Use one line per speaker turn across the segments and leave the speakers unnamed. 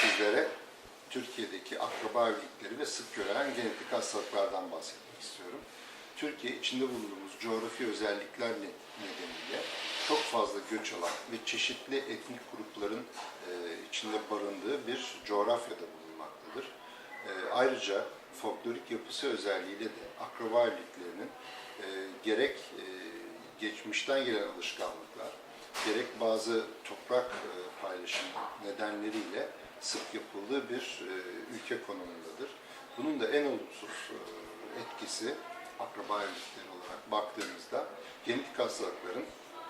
sizlere Türkiye'deki akraba evlilikleri ve sık görülen genetik hastalıklardan bahsetmek istiyorum. Türkiye içinde bulunduğumuz coğrafi özellikler ne- nedeniyle çok fazla göç alan ve çeşitli etnik grupların e, içinde barındığı bir coğrafyada bulunmaktadır. E, ayrıca folklorik yapısı özelliğiyle de akraba evliliklerinin e, gerek geçmişten gelen alışkanlıklar, gerek bazı toprak paylaşım nedenleriyle sık yapıldığı bir e, ülke konumundadır. Bunun da en olumsuz e, etkisi akraba evlilikleri olarak baktığımızda genetik hastalıkların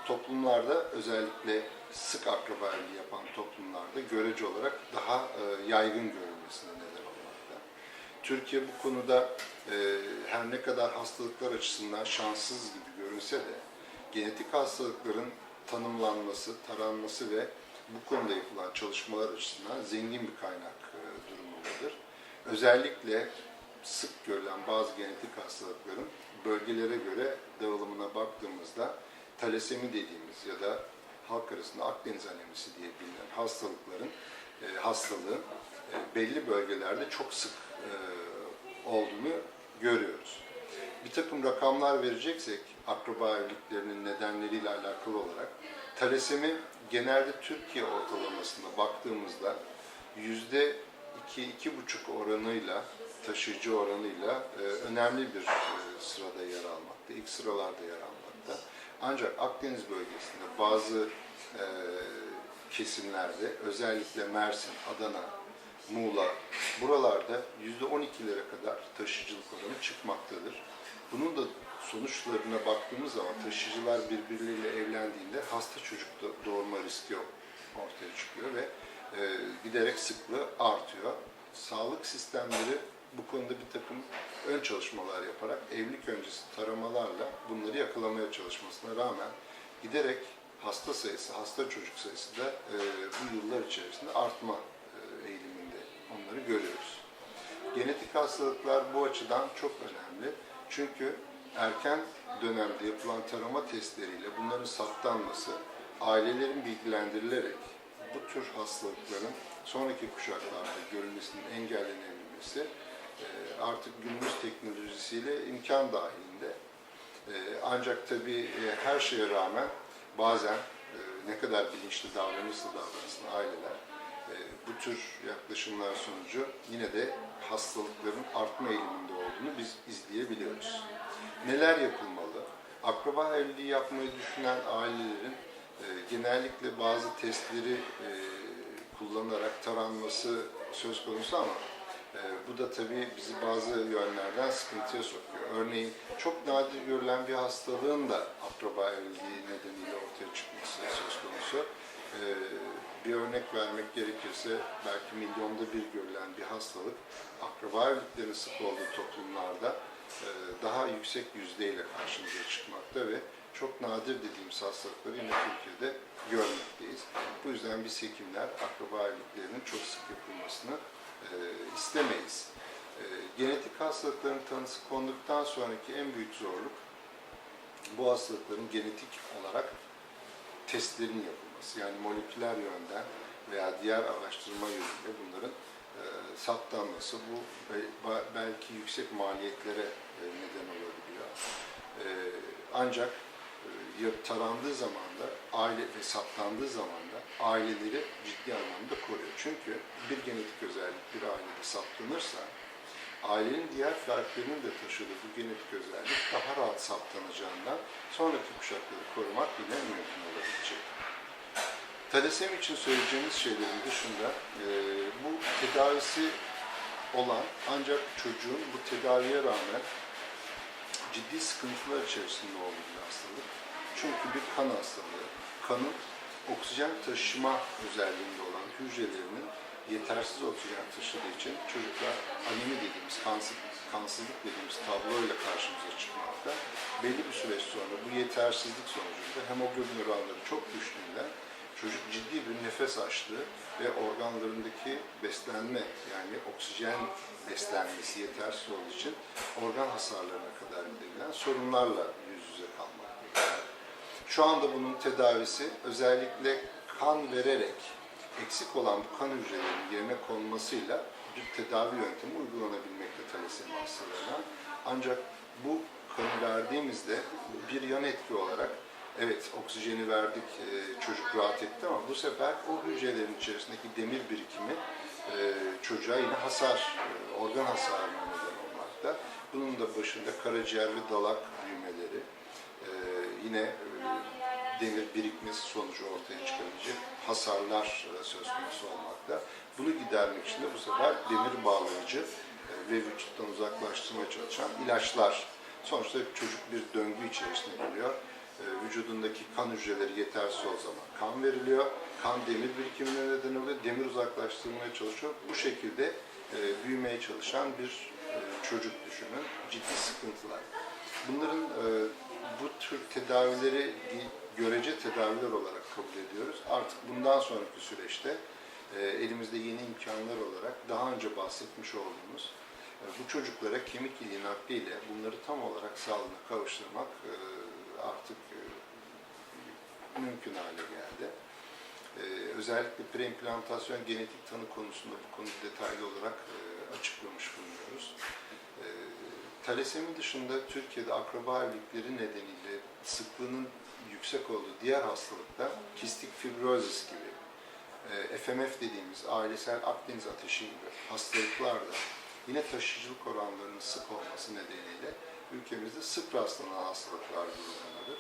toplumlarda özellikle sık akraba evliliği yapan toplumlarda görece olarak daha e, yaygın görülmesine neden olmakta. Türkiye bu konuda her ne kadar hastalıklar açısından şanssız gibi görünse de genetik hastalıkların tanımlanması, taranması ve bu konuda yapılan çalışmalar açısından zengin bir kaynak e, durumundadır. Özellikle sık görülen bazı genetik hastalıkların bölgelere göre dağılımına baktığımızda talasemi dediğimiz ya da halk arasında Akdeniz anemisi diye bilinen hastalıkların e, hastalığın e, belli bölgelerde çok sık e, olduğunu görüyoruz. Bir takım rakamlar vereceksek akraba evliliklerinin nedenleriyle alakalı olarak talasemi genelde Türkiye ortalamasına baktığımızda yüzde iki, iki buçuk oranıyla taşıyıcı oranıyla e, önemli bir e, sırada yer almakta. İlk sıralarda yer almakta. Ancak Akdeniz bölgesinde bazı e, kesimlerde özellikle Mersin, Adana, Muğla buralarda yüzde 12'lere kadar taşıyıcılık oranı çıkmaktadır. Bunun da sonuçlarına baktığımız zaman taşıyıcılar birbirleriyle evlendiğinde hasta çocuk doğurma riski ortaya çıkıyor ve e, giderek sıklığı artıyor. Sağlık sistemleri bu konuda bir takım ön çalışmalar yaparak evlilik öncesi taramalarla bunları yakalamaya çalışmasına rağmen giderek hasta sayısı, hasta çocuk sayısı da e, bu yıllar içerisinde artma e, eğiliminde onları görüyoruz. Genetik hastalıklar bu açıdan çok önemli. Çünkü erken dönemde yapılan tarama testleriyle bunların saptanması, ailelerin bilgilendirilerek bu tür hastalıkların sonraki kuşaklarda görülmesinin engellenebilmesi e, artık günümüz teknolojisiyle imkan dahilinde. E, Ancak tabii e, her şeye rağmen bazen ne kadar bilinçli davranırsa davransın aileler bu tür yaklaşımlar sonucu yine de hastalıkların artma eğiliminde olduğunu biz izleyebiliyoruz. Neler yapılmalı? Akraba evliliği yapmayı düşünen ailelerin e, genellikle bazı testleri e, kullanarak taranması söz konusu ama e, bu da tabii bizi bazı yönlerden sıkıntıya sokuyor. Örneğin çok nadir görülen bir hastalığın da akraba evliliği nedeniyle ortaya çıkması söz konusu. E, bir örnek vermek gerekirse belki milyonda bir görülen bir hastalık akraba evliliklerinin sık olduğu toplumlarda daha yüksek yüzdeyle karşımıza çıkmakta ve çok nadir dediğimiz hastalıkları yine Türkiye'de görmekteyiz. Bu yüzden biz hekimler akraba evliliklerinin çok sık yapılmasını e, istemeyiz. E, genetik hastalıkların tanısı konduktan sonraki en büyük zorluk bu hastalıkların genetik olarak testlerin yapılması. Yani moleküler yönden veya diğer araştırma yönüyle bunların e, saptanması. Bu belki yüksek maliyetlere e, neden olabiliyor. E, ancak e, tarandığı zaman da aile ve saptandığı zaman da aileleri ciddi anlamda koruyor. Çünkü bir genetik özellik bir ailede saptanırsa ailenin diğer fertlerinin de taşıdığı bu genetik özellik daha rahat saptanacağından sonraki kuşakları korumak yine mümkün olabilecek. Talasemi için söyleyeceğimiz şeylerin dışında e, bu tedavisi olan ancak çocuğun bu tedaviye rağmen ciddi sıkıntılar içerisinde olduğu bir hastalık. Çünkü bir kan hastalığı. Kanın oksijen taşıma özelliğinde olan hücrelerinin yetersiz oksijen taşıdığı için çocuklar anemi dediğimiz kansız, kansızlık dediğimiz tabloyla karşımıza çıkmakta. Belli bir süreç sonra bu yetersizlik sonucunda hemoglobin oranları çok düştüğünden çocuk ciddi bir nefes açlığı ve organlarındaki beslenme yani oksijen beslenmesi yetersiz olduğu için organ hasarlarına kadar gidebilen sorunlarla yüz yüze kalmaktadır. Şu anda bunun tedavisi özellikle kan vererek eksik olan bu kan hücrelerinin yerine konmasıyla bir tedavi yöntemi uygulanabilmekte talasemi hastalarına. Ancak bu kanı verdiğimizde bir yan etki olarak evet oksijeni verdik, e, çocuk rahat etti ama bu sefer o hücrelerin içerisindeki demir birikimi e, çocuğa yine hasar, e, organ hasarına neden olmakta. Bunun da başında karaciğer ve dalak büyümeleri, yine demir birikmesi sonucu ortaya çıkabilecek hasarlar söz konusu olmakta. Bunu gidermek için de bu sefer demir bağlayıcı ve vücuttan uzaklaştırmaya çalışan ilaçlar. Sonuçta çocuk bir döngü içerisine giriyor. E, Vücudundaki kan hücreleri yetersiz o zaman kan veriliyor. Kan demir birikimine neden oluyor. Demir uzaklaştırmaya çalışıyor. Bu şekilde e, büyümeye çalışan bir e, çocuk düşünün. Ciddi sıkıntılar. Bunların e, bu tür tedavileri görece tedaviler olarak kabul ediyoruz. Artık bundan sonraki süreçte elimizde yeni imkanlar olarak daha önce bahsetmiş olduğumuz bu çocuklara kemik iliği nakliyle bunları tam olarak sağlığına kavuşturmak artık e, mümkün hale geldi. E, özellikle preimplantasyon genetik tanı konusunda bu konuyu detaylı olarak e, açıklamış bulunuyoruz. Talasemi dışında Türkiye'de akraba evlilikleri nedeniyle sıklığının yüksek olduğu diğer hastalıklar kistik fibrozis gibi, FMF dediğimiz ailesel Akdeniz ateşi gibi hastalıklarda yine taşıyıcılık oranlarının sık olması nedeniyle ülkemizde sık rastlanan hastalıklar grubundadır.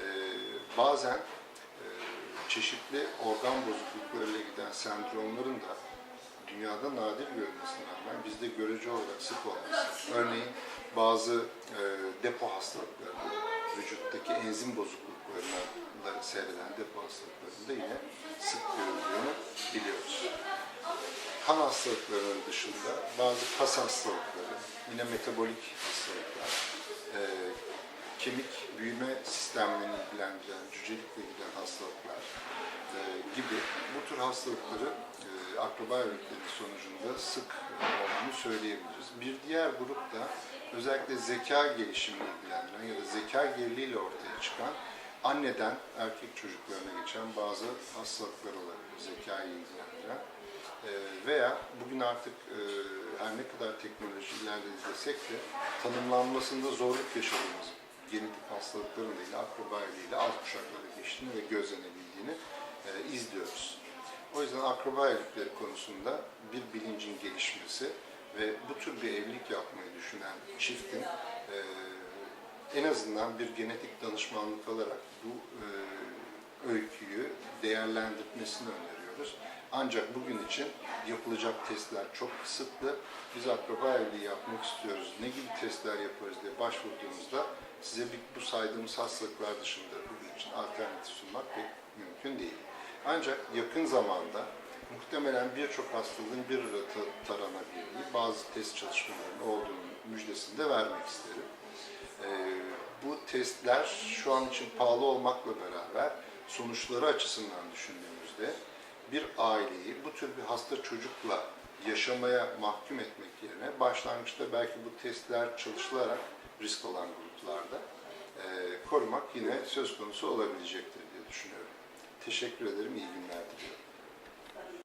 E, bazen e, çeşitli organ bozukluklarıyla giden sendromların da dünyada nadir görülmesine rağmen bizde görece olarak sık olması. Örneğin bazı e, depo hastalıkları, vücuttaki enzim bozukluklarına seyreden depo hastalıklarında yine sık görüldüğünü biliyoruz. Kan hastalıklarının dışında bazı kas hastalıkları, yine metabolik hastalıklar, kemik büyüme sistemlerini ilgilendiren, cücelikle giden hastalıklar e, gibi bu tür hastalıkları e, akraba sonucunda sık olduğunu söyleyebiliriz. Bir diğer grup da özellikle zeka gelişimini ilgilendiren ya da zeka geriliğiyle ortaya çıkan anneden erkek çocuklarına geçen bazı hastalıklar olabilir, zekayı ilgilendiren. E, veya bugün artık e, her ne kadar teknoloji ilerledi desek de tanımlanmasında zorluk yaşadığımız genetik hastalıkların da yine akraba evliliğiyle alt kuşaklara geçtiğini ve gözlenebildiğini e, izliyoruz. O yüzden akraba evlilikleri konusunda bir bilincin gelişmesi ve bu tür bir evlilik yapmayı düşünen çiftin e, en azından bir genetik danışmanlık alarak bu e, öyküyü değerlendirmesini öneriyoruz. Ancak bugün için yapılacak testler çok kısıtlı. Biz akraba yapmak istiyoruz. Ne gibi testler yaparız diye başvurduğumuzda size bu saydığımız hastalıklar dışında bugün için alternatif sunmak pek mümkün değil. Ancak yakın zamanda muhtemelen birçok hastalığın bir arada taranabildiği bazı test çalışmalarının olduğunu müjdesini de vermek isterim. Ee, bu testler şu an için pahalı olmakla beraber sonuçları açısından düşündüğümüzde bir aileyi bu tür bir hasta çocukla yaşamaya mahkum etmek yerine başlangıçta belki bu testler çalışılarak risk olan gruplarda e, korumak yine söz konusu olabilecektir diye düşünüyorum. Teşekkür ederim, iyi günler diliyorum.